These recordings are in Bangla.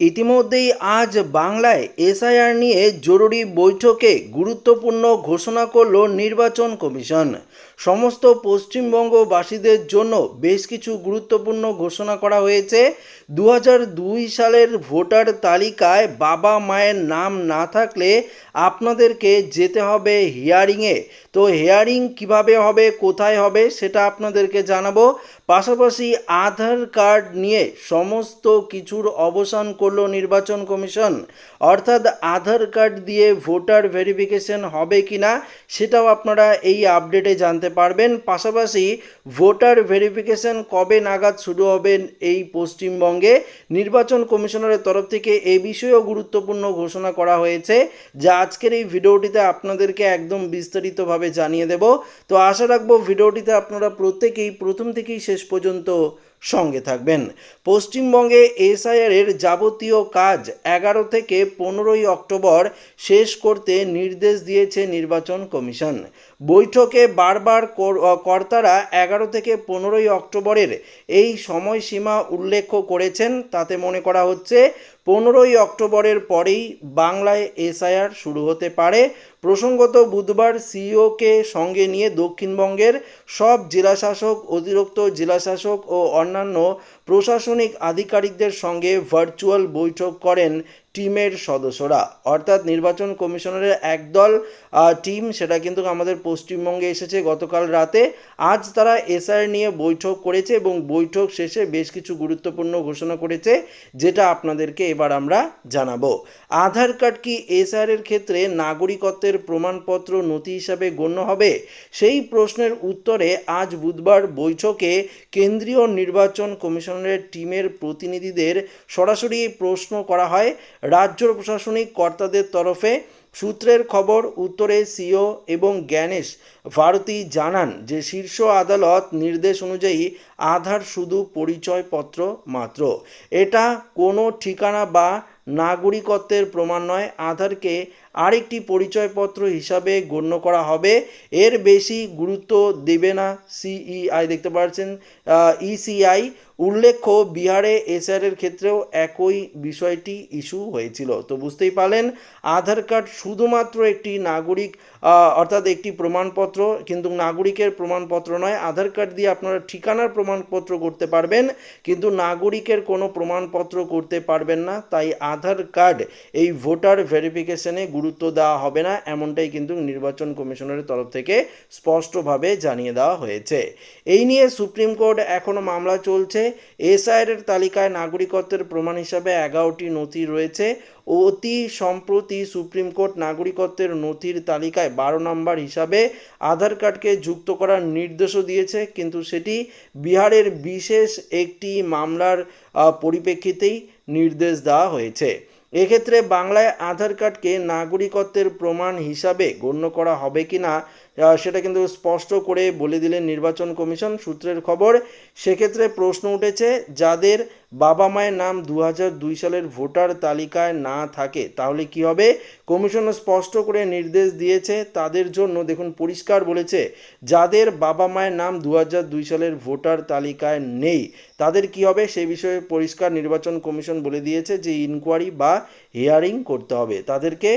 ইতিমধ্যেই আজ বাংলায় এসআইআর নিয়ে জরুরি বৈঠকে গুরুত্বপূর্ণ ঘোষণা করল নির্বাচন কমিশন। সমস্ত পশ্চিমবঙ্গবাসীদের জন্য বেশ কিছু গুরুত্বপূর্ণ ঘোষণা করা হয়েছে। দু দুই সালের ভোটার তালিকায় বাবা মায়ের নাম না থাকলে আপনাদেরকে যেতে হবে হিয়ারিংয়ে। তো হিয়ারিং কীভাবে হবে, কোথায় হবে, সেটা আপনাদেরকে জানাব। পাশাপাশি আধার কার্ড নিয়ে সমস্ত কিছুর অবসান করল নির্বাচন কমিশন। অর্থাৎ আধার কার্ড দিয়ে ভোটার ভেরিফিকেশন হবে কি না সেটাও আপনারা এই আপডেটে জানতে পারবেন। পাশাপাশি ভোটার ভেরিফিকেশন কবে নাগাদ শুরু হবে এই পশ্চিমবঙ্গে? নির্বাচন কমিশনারের তরফ থেকে এ বিষয়েও গুরুত্বপূর্ণ ঘোষণা করা হয়েছে, যা আজকের এই ভিডিওটিতে আপনাদেরকে একদম বিস্তারিতভাবে জানিয়ে দেব। তো আশা রাখব ভিডিওটিতে আপনারা প্রত্যেকেই প্রথম থেকেই শেষ পর্যন্ত সঙ্গে থাকবেন। পশ্চিমবঙ্গে এসআইআর এর যাবতীয় কাজ এগারো থেকে পনেরোই অক্টোবর শেষ করতে নির্দেশ দিয়েছে নির্বাচন কমিশন। বৈঠকে বারবার কর- কর্তারা এগারো থেকে পনেরোই অক্টোবরের এই সময়সীমা উল্লেখ করেছেন। তাতে মনে করা হচ্ছে, পনেরোই অক্টোবরের পরেই বাংলায় এসআইআর শুরু হতে পারে। প্রসঙ্গত বুধবার সিইওকে সঙ্গে নিয়ে দক্ষিণবঙ্গের সব জেলাশাসক, অতিরিক্ত জেলাশাসক ও অন্যান্য প্রশাসনিক আধিকারিকদের সঙ্গে ভার্চুয়াল বৈঠক করেন টিমের সদস্যরা। অর্থাৎ নির্বাচন কমিশনারের একদল টিম, সেটা কিন্তু আমাদের পশ্চিমবঙ্গে এসেছে গতকাল রাতে। আজ তারা এসআর নিয়ে বৈঠক করেছে এবং বৈঠক শেষে বেশ কিছু গুরুত্বপূর্ণ ঘোষণা করেছে, যেটা আপনাদেরকে এবার আমরা জানাব। আধার কার্ড কি এসআর এর ক্ষেত্রে নাগরিকত্বের প্রমাণপত্র নথি হিসাবে গণ্য হবে? সেই প্রশ্নের উত্তরে আজ বুধবার বৈঠকে কেন্দ্রীয় নির্বাচন কমিশনের টিমের প্রতিনিধিদের সরাসরি প্রশ্ন করা হয়। রাজ্য প্রশাসনিক কর্তাদের তরফে সূত্রের খবর, উত্তরে সিও এবং জ্ঞানেশ ভারতী জানান যে শীর্ষ আদালত নির্দেশ অনুযায়ী আধার শুধু পরিচয়পত্র মাত্র। এটা কোনো ঠিকানা বা নাগরিকত্বের প্রমাণ নয়। আধারকে আরেকটি পরিচয়পত্র হিসাবে গণ্য করা হবে। এর বেশি গুরুত্ব দেবে না সিইআই দেখতে পাচ্ছেন। ইসিআই উল্লেখ্য, বিহারে এসআর এর ক্ষেত্রেও একই বিষয়টি ইস্যু হয়েছিল। তো বুঝতেই পারলেন, আধার কার্ড শুধুমাত্র একটি নাগরিক অর্থাৎ একটি প্রমাণপত্র, কিন্তু নাগরিকের প্রমাণপত্র নয়। আধার কার্ড দিয়ে আপনারা ঠিকানার প্রমাণপত্র করতে পারবেন, কিন্তু নাগরিকের কোনো প্রমাণপত্র করতে পারবেন না। তাই আধার কার্ড এই ভোটার ভেরিফিকেশনে গুরুত্ব দেওয়া হবে না, এমনটাই কিন্তু নির্বাচন কমিশনের তরফ থেকে স্পষ্টভাবে জানিয়ে দেওয়া হয়েছে। এই নিয়ে সুপ্রিম কোর্ট এখনও মামলা চলছে। এসআইআর এর তালিকায় নাগরিকত্বের প্রমাণ হিসাবে এগারোটি নথি রয়েছে। অতি সম্প্রতি সুপ্রিম কোর্ট নাগরিকত্বের নথির তালিকায় বারো নম্বর হিসাবে আধার কার্ডকে যুক্ত করার নির্দেশও দিয়েছে, কিন্তু সেটি বিহারের বিশেষ একটি মামলার পরিপ্রেক্ষিতেই নির্দেশ দেওয়া হয়েছে। এক্ষেত্রে বাংলায় আধার কার্ডকে নাগরিকত্বের প্রমাণ হিসাবে গণ্য করা হবে কি না সেটা কিন্তু স্পষ্ট করে বলে দিলেন নির্বাচন কমিশন সূত্রের খবর। সেক্ষেত্রে প্রশ্ন উঠেছে, যাদের বাবা মায়ের নাম দু দুই সালের ভোটার তালিকায় না থাকে, তাহলে কি হবে? কমিশন স্পষ্ট করে নির্দেশ দিয়েছে, তাদের জন্য দেখুন পরিষ্কার বলেছে, যাদের বাবা মায়ের নাম দু দুই সালের ভোটার তালিকায় নেই, তাদের কি হবে? সেই বিষয়ে পরিষ্কার নির্বাচন কমিশন বলে দিয়েছে যে ইনকোয়ারি বা হিয়ারিং করতে হবে। তাদেরকে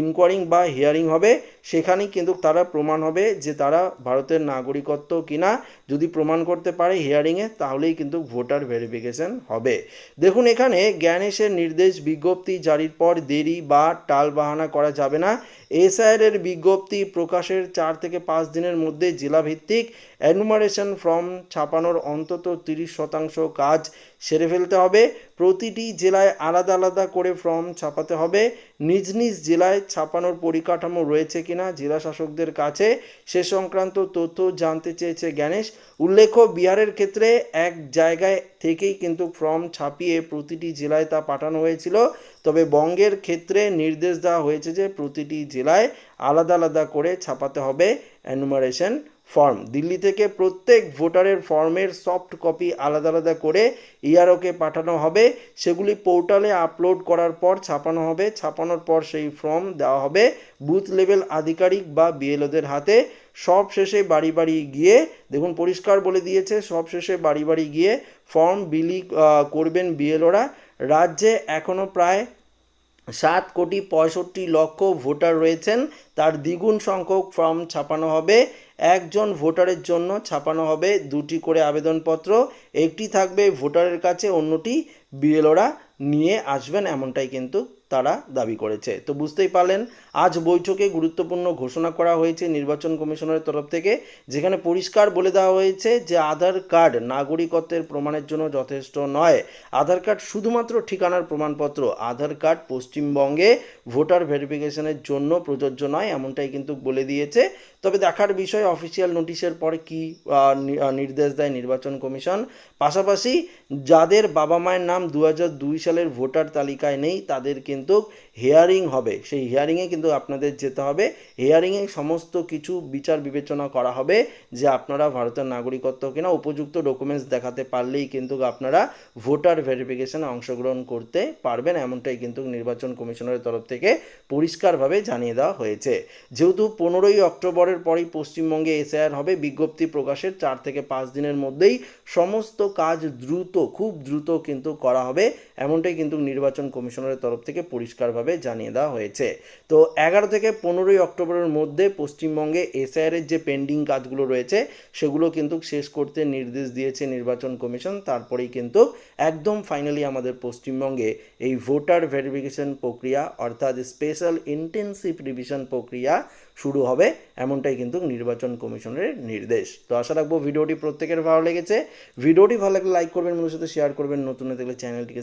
ইনকোয়ারিং বা হিয়ারিং হবে। সেখানেই কিন্তু তারা প্রমাণ হবে যে তারা ভারতের নাগরিকত্ব কিনা। যদি প্রমাণ করতে পারে হিয়ারিংয়ে তাহলেই কিন্তু ভোটার ভেরিফিকেশন হবে। দেখুন এখানে জ্ঞানেশের নির্দেশ বিজ্ঞপ্তি জারির পর দেরি বা টাল বাহানা করা যাবে না। এসআইআর এর বিজ্ঞপ্তি প্রকাশের চার থেকে পাঁচ দিনের মধ্যে জেলাভিত্তিক অ্যানুমারেশন ফর্ম ছাপানোর অন্তত তিরিশ শতাংশ কাজ সেরে ফেলতে হবে। প্রতিটি জেলায় আলাদা আলাদা করে ফর্ম ছাপাতে হবে। নিজ নিজ জেলায় ছাপানোর পরিকাঠামো রয়েছে কিনা জেলা শাসকদের কাছে সে সংক্রান্ত তথ্য জানতে চেয়েছে জ্ঞানেশ। উল্লেখ্য, বিহারের ক্ষেত্রে এক জায়গায় থেকেই কিন্তু ফর্ম ছাপিয়ে প্রতিটি জেলায় তা পাঠানো হয়েছিল। তবে বঙ্গের ক্ষেত্রে নির্দেশ দেওয়া হয়েছে যে প্রতিটি জেলায় আলাদা আলাদা করে ছাপাতে হবে। Enumeration form. দিল্লি থেকে প্রত্যেক ভোটারের ফর্মের সফট কপি আলাদা আলাদা করে ইআরওকে পাঠানো হবে। সেগুলি পোর্টালে আপলোড করার পর ছাপানো হবে। ছাপানোর পর সেই ফর্ম দেওয়া হবে বুথ লেভেল আধিকারিক বা বিএলওদের হাতে। সব শেষে বাড়ি বাড়ি গিয়ে, দেখুন পরিষ্কার বলে দিয়েছে, সব শেষে বাড়ি বাড়ি গিয়ে ফর্ম বিলি করবেন বিএলওরা। রাজ্যে এখনও প্রায় সাত কোটি পঁয়ষট্টি লক্ষ ভোটার রয়েছেন। তার দ্বিগুণ সংখ্যক ফর্ম ছাপানো হবে। একজন ভোটারের জন্য ছাপানো হবে দুটি করে আবেদনপত্র। একটি থাকবে ভোটারের কাছে, অন্যটি বিএলওরা নিয়ে আসবেন। এমনটাই কিন্তু তারা দাবি করেছে। তো বুঝতেই পারলেন, আজ বৈঠকে গুরুত্বপূর্ণ ঘোষণা করা হয়েছে নির্বাচন কমিশনের তরফ থেকে, যেখানে পরিষ্কার বলে দেওয়া হয়েছে যে আধার কার্ড নাগরিকত্বের প্রমাণের জন্য যথেষ্ট নয়। আধার কার্ড শুধুমাত্র ঠিকানার প্রমাণপত্র, আধার কার্ড পশ্চিমবঙ্গে ভোটার ভেরিফিকেশনের জন্য প্রযোজ্য নয়, এমনটাই কিন্তু বলে দিয়েছে। তবে দেখার বিষয়, অফিসিয়াল নোটিশের পরে কি নির্দেশ দেয় নির্বাচন কমিশন? পাশাপাশি যাদের বাবা মায়ের নাম দু সালের ভোটার তালিকায় নেই, তাদের কিন্তু হিয়ারিং হবে। সেই হিয়ারিংয়ে কিন্তু আপনাদের যেতে হবে। হিয়ারিংয়ে সমস্ত কিছু বিচার বিবেচনা করা হবে যে আপনারা ভারতের নাগরিকত্ব কিনা উপযুক্ত ডকুমেন্টস দেখাতে পারলেই কিন্তু আপনারা ভোটার ভেরিফিকেশনে অংশগ্রহণ করতে পারবেন। এমনটাই কিন্তু নির্বাচন কমিশনের তরফ থেকে পরিষ্কারভাবে জানিয়ে দেওয়া হয়েছে। যেহেতু পনেরোই অক্টোবরের পরেই পশ্চিমবঙ্গে এসআইআর হবে, বিজ্ঞপ্তি প্রকাশের চার থেকে পাঁচ দিনের মধ্যেই সমস্ত কাজ দ্রুত, খুব দ্রুত কিন্তু করা হবে। এমনটাই কিন্তু নির্বাচন কমিশনের তরফ থেকে পরিষ্কারভাবে জানিয়ে দেওয়া হয়েছে। তো এগারো থেকে পনেরোই অক্টোবরের মধ্যে পশ্চিমবঙ্গে এসআইআর এর যে পেন্ডিং কাজগুলো রয়েছে, সেগুলো কিন্তু শেষ করতে নির্দেশ দিয়েছে নির্বাচন কমিশন। তারপরেই কিন্তু একদম ফাইনালি আমাদের পশ্চিমবঙ্গে এই ভোটার ভেরিফিকেশন প্রক্রিয়া, অর্থাৎ স্পেশাল ইন্টেন্সিভ রিভিশন প্রক্রিয়া শুরু হবে, এমনটাই কিন্তু নির্বাচন কমিশনের নির্দেশ। তো আশা রাখব ভিডিওটি প্রত্যেকের ভালো লেগেছে। ভিডিওটি ভালো লাগলে লাইক করবেন বন্ধুর সাথে শেয়ার করবেন। নতুন হয়ে থাকলে চ্যানেলটিকে